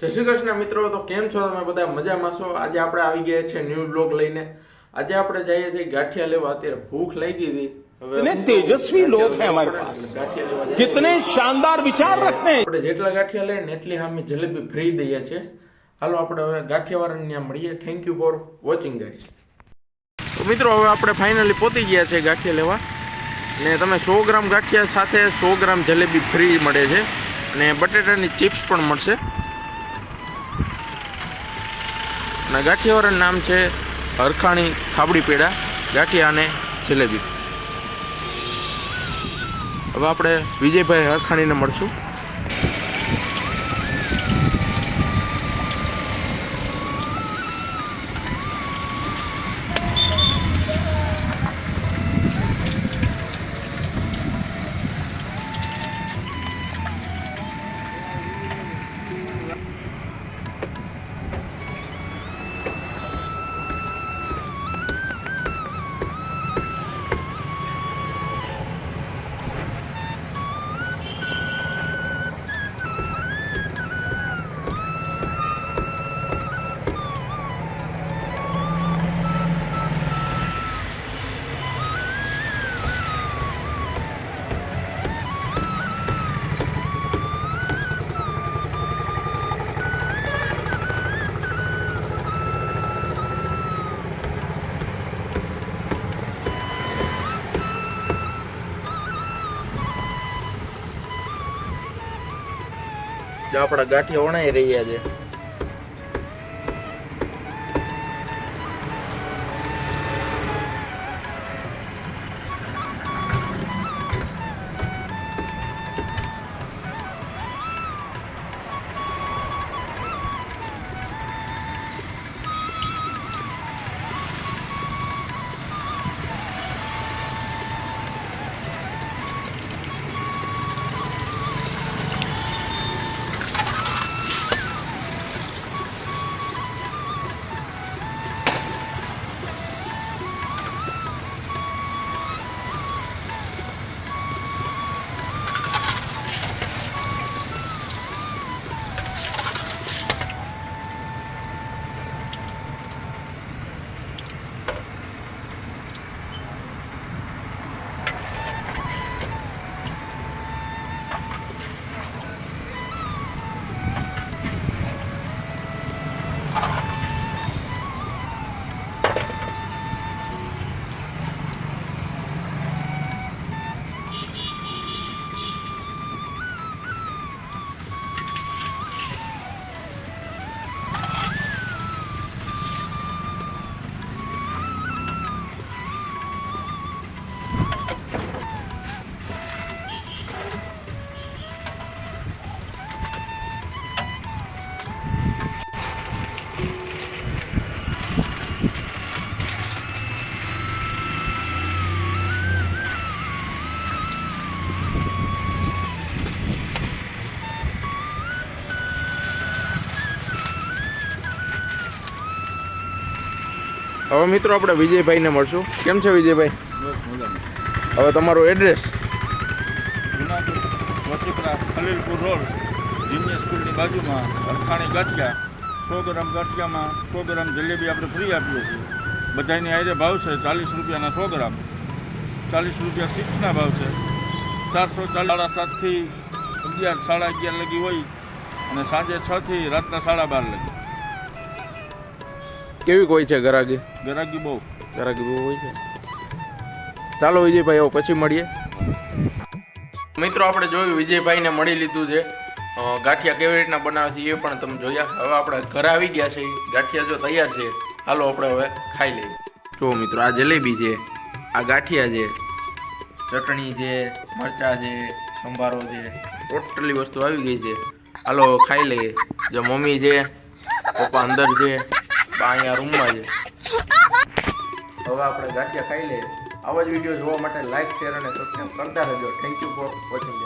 જય શ્રી કૃષ્ણ મિત્રો તો કેમ છો તમે બધા મજામાં છો આજે આપણે આવી ગયા છે ન્યૂ બ્લોગ લઈને આજે આપણે જઈએ છીએ ગાંઠિયા લેવા અત્યારે ભૂખ લાગી હતી હવે इतने હું તો तेजस्वी लोग हैं हमारे ગાંઠિયા पास લેવા જઈએ. कितने शानदार विचार रखते हैं આપણે જેટલા ગાંઠિયા લઈએ ને એટલી સામે જલેબી ફ્રી દઈએ છે હાલો આપણે હવે ગાંઠિયાવાળાને ત્યાં મળીએ thank you for watching guys તો મિત્રો હવે આપણે ફાઇનલી પહોંચી ગયા છે ગાંઠિયા લેવા ને તમે સો ગ્રામ ગાંઠિયા સાથે સો ગ્રામ જલેબી ફ્રી મળે છે અને બટેટાની ચિપ્સ પણ મળશે અને ગાંઠિયાવાળાનું નામ છે હરખાણી થાબડી પેડા ગાંઠિયા અને જલેબી. હવે આપણે વિજયભાઈ હરખાણીને મળશું. આપણા ગાંઠિયા વણાઈ રહ્યા છે. હવે મિત્રો આપણે વિજયભાઈને મળશું. કેમ છે વિજયભાઈ? હવે તમારું એડ્રેસ ખલીલપુર રોડ જીનિયર સ્કૂલની બાજુમાં, અરખાણી ગાંઠિયા, સો ગ્રામ ગાંઠિયામાં સો ગ્રામ જલેબી આપણે ફ્રી આપીએ છીએ. બધાની આયરે ભાવ છે ચાલીસ રૂપિયાના સો ગ્રામ. ચાલીસ રૂપિયા સિક્સના ભાવ છે. ચારસો સાડા સાતથી અગિયાર, સાડા અગિયાર લગી હોય અને સાંજે છથી રાતના સાડા બાર લગી. કેવી કોઈ છે ગરાગી? ગરાગી બહુ. ગરાગી બહુ હોય છે. ચાલો વિજયભાઈ હવે પછી મળીએ. મિત્રો આપણે જોયું વિજયભાઈને મળી લીધું છે. ગાંઠિયા કેવી રીતના બનાવે છે એ પણ તમે જોયા. હવે આપણે ઘરે આવી ગયા છે ગાંઠિયા જો તૈયાર છે હાલો આપણે હવે ખાઈ લઈએ. જો મિત્રો આ જલેબી છે આ ગાંઠિયા છે ચટણી છે મરચાં છે સંભારો છે ટોટલી વસ્તુ આવી ગઈ છે. હાલો ખાઈ લઈએ. જો મમ્મી છે પપ્પા અંદર છે અહીંયા રૂમમાં છે. હવે આપણે ગાંઠિયા ખાઈ લઈએ. આવા જ વીડિયો જોવા માટે લાઈક શેર અને સબસ્ક્રાઈબ કરતા રહેજો. Thank you for watching